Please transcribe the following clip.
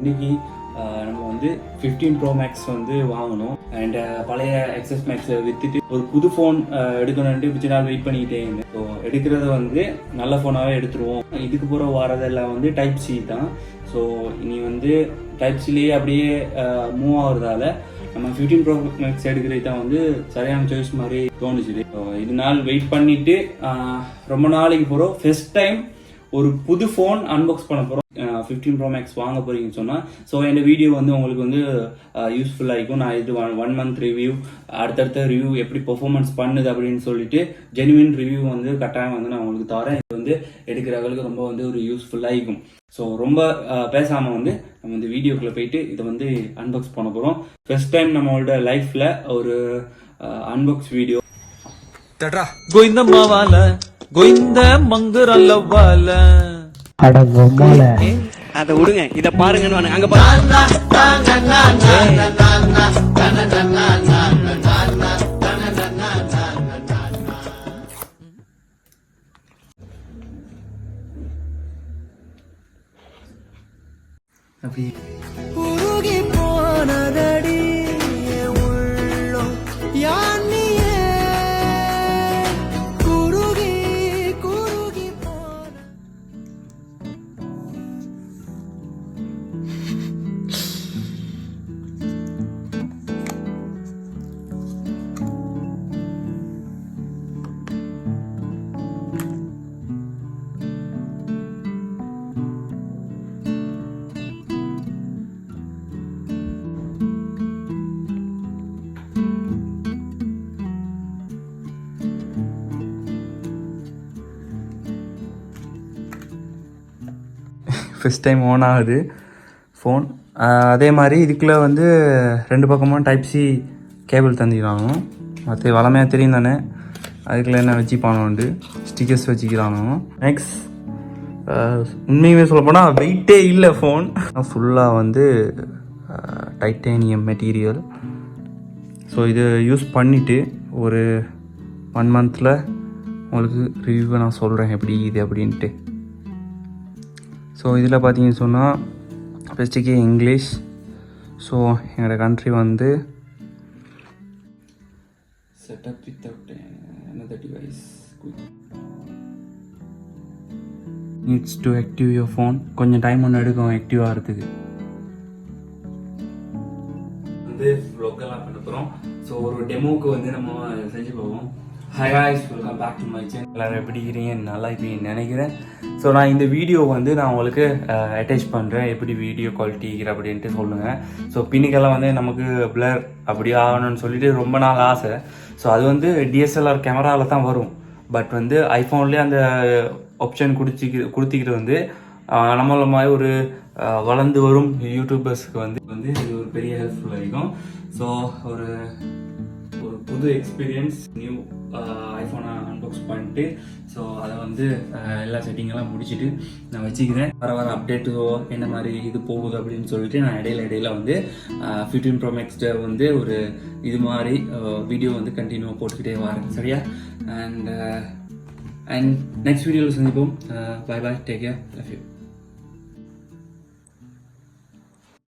இன்னைக்கு நம்ம வந்து ஃபிஃப்டீன் ப்ரோ மேக்ஸ் வந்து வாங்கணும். அண்ட் பழைய எக்ஸஸ் மேக்ஸை வித்துட்டு ஒரு புது ஃபோன் எடுக்கணும்ட்டு கொஞ்ச நாள் வெயிட் பண்ணிக்கிட்டே இருந்தேன். ஸோ எடுக்கிறத வந்து நல்ல ஃபோனாகவே எடுத்துருவோம். இதுக்கு போகிற வரதெல்லாம் வந்து டைப் சி தான். ஸோ இனி வந்து டைப் சிலேயே அப்படியே மூவ் ஆகுறதால நம்ம ஃபிஃப்டீன் ப்ரோ மேக்ஸ் எடுக்கிறது தான் வந்து சரியான சாய்ஸ் மாதிரி தோணுச்சு ஸோ இது நாள் வெயிட் பண்ணிட்டு ரொம்ப நாளைக்கு போகிறோம் ஃபஸ்ட் டைம் ஒரு புது ஃபோன் அன்பாக்ஸ் பண்ண போகிறோம் ஃபிஃப்டீன் ப்ரோ மேக்ஸ் வாங்க போகிறீங்கன்னு சொன்னால் ஸோ இந்த வீடியோ வந்து உங்களுக்கு வந்து யூஸ்ஃபுல்லாக இருக்கும். நான் இது ஒன் ஒன் மந்த் ரிவ்யூ அடுத்தடுத்த ரிவ்யூ எப்படி பெர்ஃபார்மன்ஸ் பண்ணுது அப்படின்னு சொல்லிட்டு ஜெனுவின் ரிவ்யூ வந்து கட்டாயம் வந்து நான் உங்களுக்கு தரேன். இது வந்து எடுக்கிறவங்களுக்கு ரொம்ப வந்து ஒரு யூஸ்ஃபுல்லாக இருக்கும். ஸோ ரொம்ப பேசாமல் வந்து நம்ம இந்த வீடியோக்குள்ளே போயிட்டு இதை வந்து அன்பாக்ஸ் பண்ண போகிறோம் ஃபர்ஸ்ட் டைம் நம்மளோட லைஃப்பில் ஒரு அன்பாக்ஸ் வீடியோ தட்ரா கோவிந்த மாவால கோவிந்த மங்குரல்லவால அட பொம்மால அத விடுங்க இத பாருங்கன்னு. அங்க பாருங்க ஃபஸ்ட் டைம் ஆன் ஆகுது. ஃபோன் அதே மாதிரி இதுக்குள்ளே வந்து ரெண்டு பக்கமும் டைப் சி கேபிள் தந்திக்கிறாங்க மற்ற வளமையாக தெரியும் தானே. அதுக்குள்ளே என்ன வச்சுப்பானோண்டு ஸ்டிக்கர்ஸ் வச்சுக்கிறானோ நெக்ஸ்ட் உண்மையுமே சொல்லப்போனால் வெயிட்டே இல்லை ஃபோன் ஃபுல்லாக வந்து டைட்டேனியம் மெட்டீரியல் ஸோ இது யூஸ் பண்ணிவிட்டு ஒரு ஒன் மந்தில் உங்களுக்கு ரிவ்யூவை நான் சொல்கிறேன் எப்படி இது அப்படின்ட்டு. ஸோ இதில் பார்த்தீங்கன்னு சொன்னால் ஃபஸ்ட்டுக்கு இங்கிலீஷ் ஸோ எங்களோட கண்ட்ரி வந்து setup without another device. Needs to active your phone கொஞ்சம் டைம் ஒன்று எடுக்கும் ஆக்டிவ் ஆகிறதுக்கு வந்து vlog-எல்லாம் பண்ண போகிறோம் ஸோ ஒரு டெமோக்கு வந்து நம்ம செஞ்சு போவோம் hi guys welcome back to my channel எல்லோரும் எப்படி இருக்கிறீங்க நல்லா இருப்பீங்கன்னு நினைக்கிறேன். ஸோ நான் இந்த வீடியோ வந்து நான் உங்களுக்கு அட்டாச் பண்ணுறேன் எப்படி வீடியோ குவாலிட்டி இருக்கிற அப்படின்ட்டு சொல்லுங்கள் ஸோ பின்னிக்கெல்லாம் வந்து நமக்கு பிளர் அப்படி ஆகணும்னு சொல்லிட்டு ரொம்ப நாள் ஆசை. ஸோ அது வந்து டிஎஸ்எல்ஆர் கேமராவில் தான் வரும். பட் வந்து ஐஃபோன்லேயே அந்த ஆப்ஷன் குடிச்சிக்கிற கொடுத்துக்கிட்டு வந்து ஆஹ், நம்மள மாதிரி ஒரு வளர்ந்து வரும் யூடியூபர்ஸ்க்கு வந்து வந்து இது ஒரு பெரிய ஹெல்ப்ஃபுல்லாக இருக்கும். ஸோ ஒரு ஒரு புது எக்ஸ்பீரியன்ஸ் நியூ ஐஃபோனை அன்பாக்ஸ் பண்ணிட்டு ஸோ அதை வந்து எல்லா செட்டிங்கெல்லாம் முடிச்சுட்டு நான் வச்சுக்கிறேன். வர வர அப்டேட்டோ என்ன மாதிரி இது போகுது அப்படின்னு சொல்லிட்டு நான் இடையில இடையில வந்து ஃபிஃப்டீன் ப்ரோ மேக்ஸ்ட வந்து ஒரு இது மாதிரி வீடியோ வந்து கண்டினியூவாக போட்டுக்கிட்டே வரேன். சரியா? அண்ட் அண்ட் நெக்ஸ்ட் வீடியோவில் சந்திப்போம். Bye bye take care love you